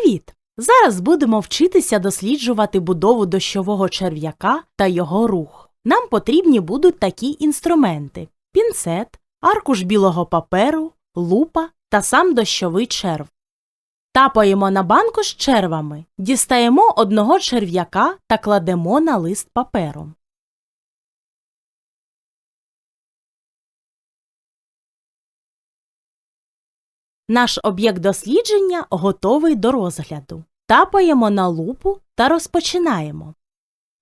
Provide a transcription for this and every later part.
Привіт! Зараз будемо вчитися досліджувати будову дощового черв'яка та його рух. Нам потрібні будуть такі інструменти: пінцет, аркуш білого паперу, лупа та сам дощовий черв. Тапаємо на банку з червами, дістаємо одного черв'яка та кладемо на лист паперу. Наш об'єкт дослідження готовий до розгляду. Тапаємо на лупу та розпочинаємо.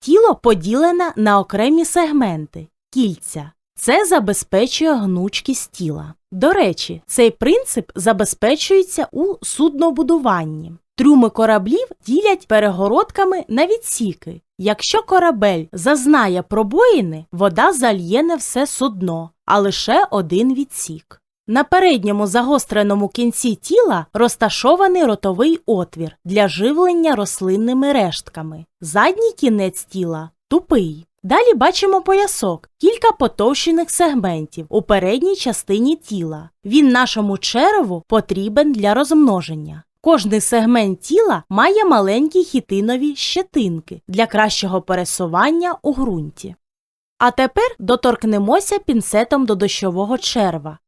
Тіло поділене на окремі сегменти кільця. Це забезпечує гнучкість тіла. До речі, цей принцип забезпечується у суднобудуванні. Трюми кораблів ділять перегородками на відсіки. Якщо корабель зазнає пробоїни, вода зальє не все судно, а лише один відсік. На передньому загостреному кінці тіла розташований ротовий отвір для живлення рослинними рештками. Задній кінець тіла тупий. Далі бачимо поясок, кілька потовщених сегментів у передній частині тіла. Він нашому череву потрібен для розмноження. Кожний сегмент тіла має маленькі хітинові щетинки для кращого пересування у ґрунті. А тепер доторкнемося пінцетом до дощового черва.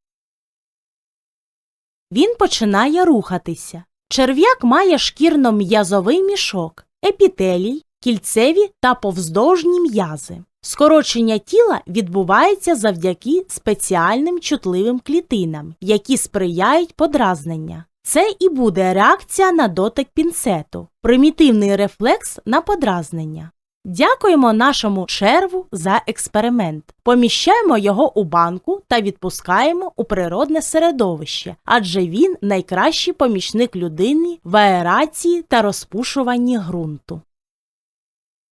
Він починає рухатися. Черв'як має шкірно-м'язовий мішок, епітелій, кільцеві та повздовжні м'язи. Скорочення тіла відбувається завдяки спеціальним чутливим клітинам, які сприяють подразнення. Це і буде реакція на дотик пінцету, примітивний рефлекс на подразнення. Дякуємо нашому черву за експеримент. Поміщаємо його у банку та відпускаємо у природне середовище, адже він найкращий помічник людини в аерації та розпушуванні ґрунту.